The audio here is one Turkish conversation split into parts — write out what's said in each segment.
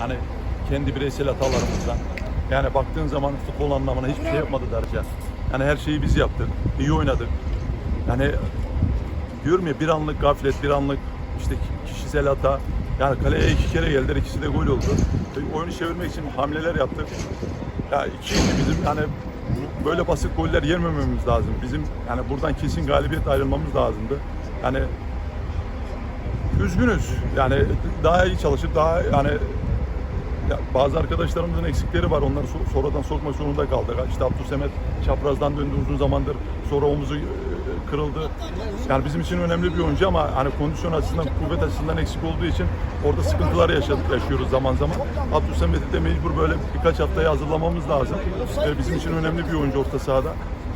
hani kendi bireysel hatalarımızdan. Yani baktığın zaman futbol anlamına hiçbir şey yapmadı Darıca. Yani her şeyi biz yaptık. İyi oynadık. Yani diyorum ya bir anlık gaflet, bir anlık işte kişisel hata. Yani kaleye iki kere geldiler, ikisi de gol oldu. Ve Oyunu çevirmek için hamleler yaptık. Ya ikiydi bizim yani böyle basit goller yemememiz lazım. Bizim yani buradan kesin galibiyet ayrılmamız lazımdı. Yani üzgünüz. Yani daha iyi çalışıp daha yani ya bazı arkadaşlarımızın eksikleri var. Onları so- sonradan sokmak zorunda kaldık. İşte Abdülsemet çaprazdan döndü uzun zamandır. Sonra omuzu e, kırıldı. Yani bizim için önemli bir oyuncu ama hani kondisyon açısından, kuvvet açısından eksik olduğu için orada sıkıntılar yaşadık, yaşıyoruz zaman zaman. Abdülsemet'i de mecbur böyle birkaç haftaya hazırlamamız lazım. E, bizim için önemli bir oyuncu orta sahada.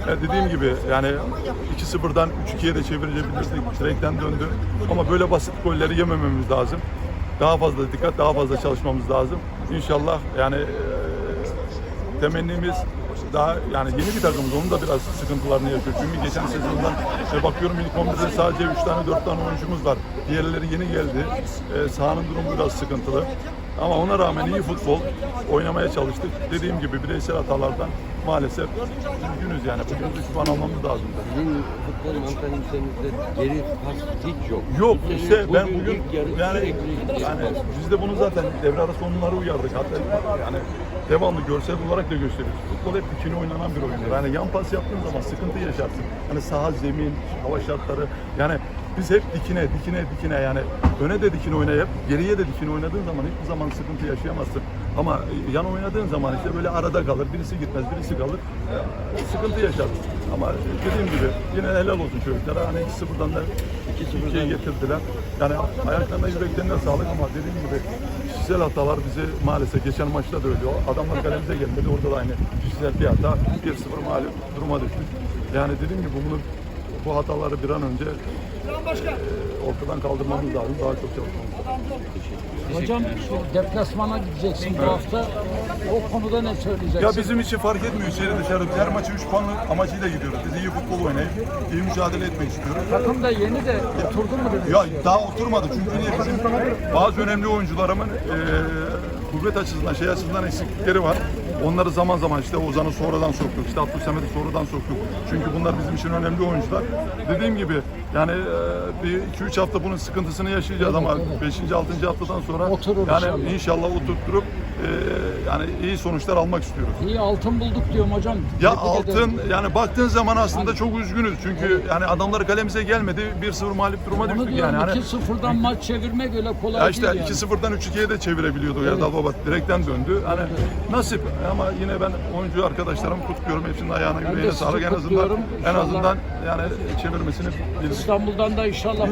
E, dediğim gibi yani 2-0'dan 3-2'ye de çevirebilirdik. Direkten döndü. Ama böyle basit golleri yemememiz lazım daha fazla dikkat, daha fazla çalışmamız lazım. İnşallah yani e, temennimiz daha yani yeni bir takımız onun da biraz sıkıntılarını yaşıyor. Çünkü geçen sezondan e, bakıyorum ilk 11'de sadece 3 tane 4 tane oyuncumuz var. Diğerleri yeni geldi. E, sahanın durumu biraz sıkıntılı. Ama ona rağmen iyi futbol oynamaya çalıştık. Dediğim gibi bireysel hatalardan maalesef üzgünüz yani. Bugün 3 puan almamız lazım. Sizin futbol mantalitemizde geri pas hiç yok. Yok işte ben bugün yani yani biz de bunu zaten devre arası onları uyardık. Hatta yani devamlı görsel olarak da gösteriyoruz. Futbol hep dikine oynanan bir oyundur. Yani yan pas yaptığın zaman sıkıntı yaşarsın. Yani saha, zemin, hava şartları yani biz hep dikine, dikine, dikine yani öne de dikine oynayıp geriye de dikine oynadığın zaman hiçbir zaman sıkıntı yaşayamazsın. Ama yan oynadığın zaman işte böyle arada kalır. Birisi gitmez, birisi kalır. Ee, Sıkıntı yaşarsın. Ama dediğim gibi yine helal olsun çocuklara. Hani 2-0'dan da 2-0'dan getirdiler. Yani ayaklarına yüreklerine sağlık ama dediğim gibi kişisel hatalar bizi maalesef geçen maçta da öyle. Adamlar kalemize gelmedi. Orada da aynı kişisel bir hata. 1-0 mağlup duruma düştük. Yani dediğim gibi bunu bu hataları bir an önce ortadan kaldırmamız lazım. Daha çok çalışmamız lazım. Hocam deplasmana gideceksin bu hafta. O konuda ne söyleyeceksin? Ya bizim için fark etmiyor içeri dışarı. Her maçı 3 puanlı amacıyla gidiyoruz. Biz iyi futbol oynayıp iyi mücadele etmek istiyoruz. Takım da yeni de oturdu mu dedi. Ya daha oturmadı çünkü niye bizim bazı önemli oyuncularımın e, kuvvet açısından şey açısından eksiklikleri var. Onları zaman zaman işte Ozan'ı sonradan soktuk, işte Abdülsamet'i sonradan soktuk. Çünkü bunlar bizim için önemli oyuncular. Dediğim gibi yani e, bir 2-3 hafta bunun sıkıntısını yaşayacağız ama 5. 6. haftadan sonra Oturur yani inşallah. inşallah oturtturup yani iyi sonuçlar almak istiyoruz. İyi altın bulduk diyorum hocam. Ya Tebrik altın ederim. yani baktığın zaman aslında çok üzgünüz çünkü yani adamlar kalemize gelmedi 1-0 mağlup duruma Onu düştük diyorum yani. Hani, 2-0'dan maç çevirmek öyle kolay ya işte değil yani. 2-0'dan 3-2'ye de çevirebiliyordu ya Dalbabat direkten döndü. Hani nasip ama yine ben oyuncu arkadaşlarımı kutluyorum. Hepsinin ayağına de yüreğine sağlık en azından en azından yani çevirmesini. İstanbul'dan da inşallah